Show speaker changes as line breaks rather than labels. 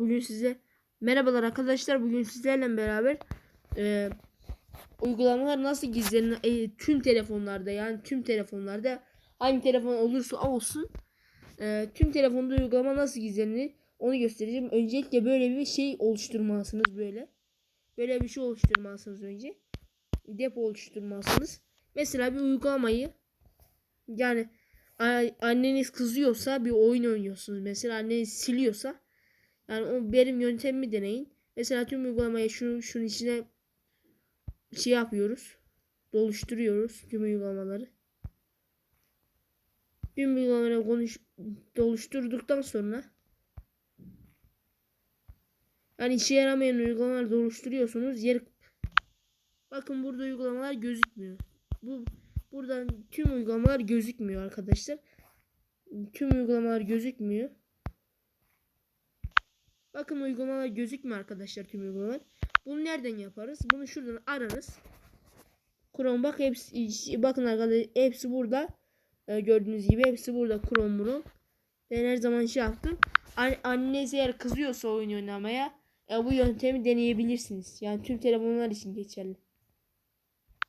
Bugün size merhabalar arkadaşlar. Bugün sizlerle beraber e, uygulamalar nasıl gizlenir e, tüm telefonlarda yani tüm telefonlarda hangi telefon olursa olsun e, tüm telefonda uygulama nasıl gizlenir onu göstereceğim. Öncelikle böyle bir şey oluşturmalısınız böyle. Böyle bir şey oluşturmalısınız önce. Depo oluşturmalısınız. Mesela bir uygulamayı yani anneniz kızıyorsa bir oyun oynuyorsunuz. Mesela anneniz siliyorsa yani o benim yöntemimi deneyin. Mesela tüm uygulamayı şunun, şunun içine şey yapıyoruz. Doluşturuyoruz tüm uygulamaları. Tüm uygulamaları konuş, doluşturduktan sonra yani işe yaramayan uygulamaları doluşturuyorsunuz. Yer Bakın burada uygulamalar gözükmüyor. Bu buradan tüm uygulamalar gözükmüyor arkadaşlar. Tüm uygulamalar gözükmüyor. Bakın uygulamalar gözükmüyor arkadaşlar tüm uygulamalar. Bunu nereden yaparız? Bunu şuradan ararız. Chrome bak hepsi bakın arkadaşlar hepsi burada. Ee, gördüğünüz gibi hepsi burada Chrome bunu. Ben her zaman şey yaptım. An anneniz eğer kızıyorsa oyun oynamaya e, bu yöntemi deneyebilirsiniz. Yani tüm telefonlar için geçerli.